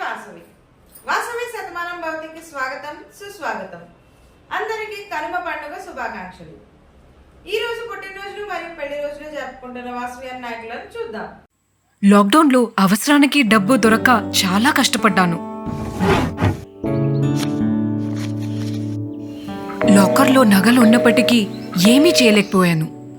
వాసవి. వాసవి శతమానం భవతికి స్వాగతం సుస్వాగతం. అందరికీ కనుమ పండుగ శుభాకాంక్షలు. ఈ రోజు పుట్టినరోజులు మరియు పెళ్ళి రోజులు జరుపుకుంటున్న వాసవి అన్న నాయకులను చూద్దాం. లాక్డౌన్లో అవసరానికి డబ్బు దొరక చాలా కష్టపడ్డాను. లాకర్లో నగలు ఉన్నప్పటికీ ఏమీ చేయలేకపోయాను.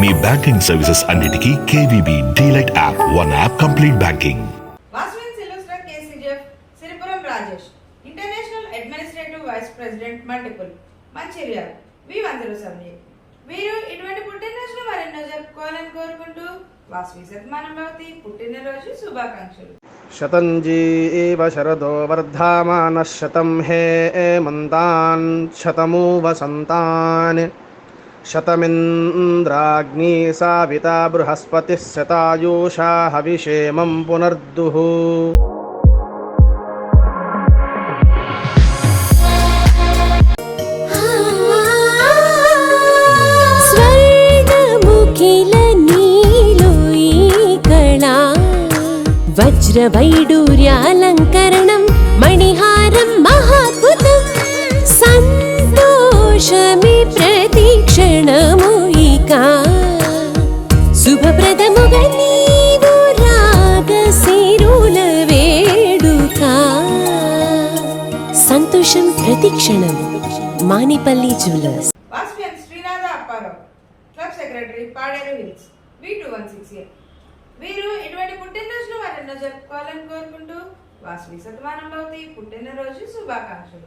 మీ బ్యాంకింగ్ సర్వీసెస్ అన్నిటికీ KVB DLite app one app complete banking. Siripuram Rajesh. International administrative vice president multiple Mancherial. V వందలు సమయం. వీరు ఇటువంటి పుట్టినరోజులు మరెన్నో జరుపుకోవాలని కోరుకుంటూ వాస్వి సత్మానం భవతి. పుట్టినరోజు శుభాకాంక్షలు. శతంజీ ఇవ శరదో వర్ధమాన శతం హే మంతాన్ శతమూ వసంతాన్ शतमिन्द्राग्नी साविता बृहस्पतिः शतायूषा हविषेमं पुनर्दुः वज्रवैडूर्यालङ्करणं मणिहारं महा శుభప్రదముగా నీవు రాగశిరుల వేడుక. సంతోషం ప్రతిక్షణం Manipalli jewellers. Vasavi Srinatha Apparao club secretary Paderu hills V two one six eight వీరు ఇటువంటి పుట్టినరోజును మరెన్నో జరుపుకోవాలని కోరుకుంటూ వాస్వి శతమానం భవతి పుట్టినరోజు శుభాకాంక్షలు.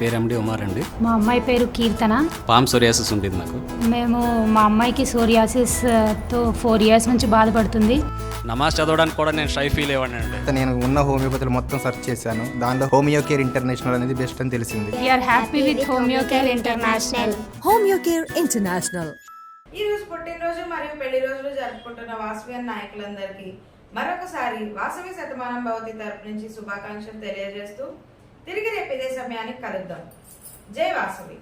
పేరు ఎండి ఉమార్ అండి. మా అమ్మాయి పేరు కీర్తన. పామ్ సోరియాసిస్ ఉంటుంది నాకు మేము మా అమ్మాయికి సోరియాసిస్తో ఫోర్ ఇయర్స్ నుంచి బాధపడుతుంది. నమాజ్ చదవడానికి కూడా నేను షై ఫీల్ అయ్యాను అండి. నేను ఉన్న హోమియోపతిలో మొత్తం సెర్చ్ చేశాను. దానిలో హోమియో కేర్ ఇంటర్నేషనల్ అనేది బెస్ట్ అని తెలిసింది. We are happy with homeo care international Homeocare International. ఈ రోజు పుట్టినరోజు మరియు పెళ్ళి రోజులు జరుపుకుంటున్న వాసవి నాయకులందరికీ మరొకసారి వాసవి శతమానం భవతి తరపు నుంచి శుభాకాంక్షలు తెలియజేస్తూ తిరిగి రేపు ఇదే సమయానికి కలుద్దాం. జై వాసవి.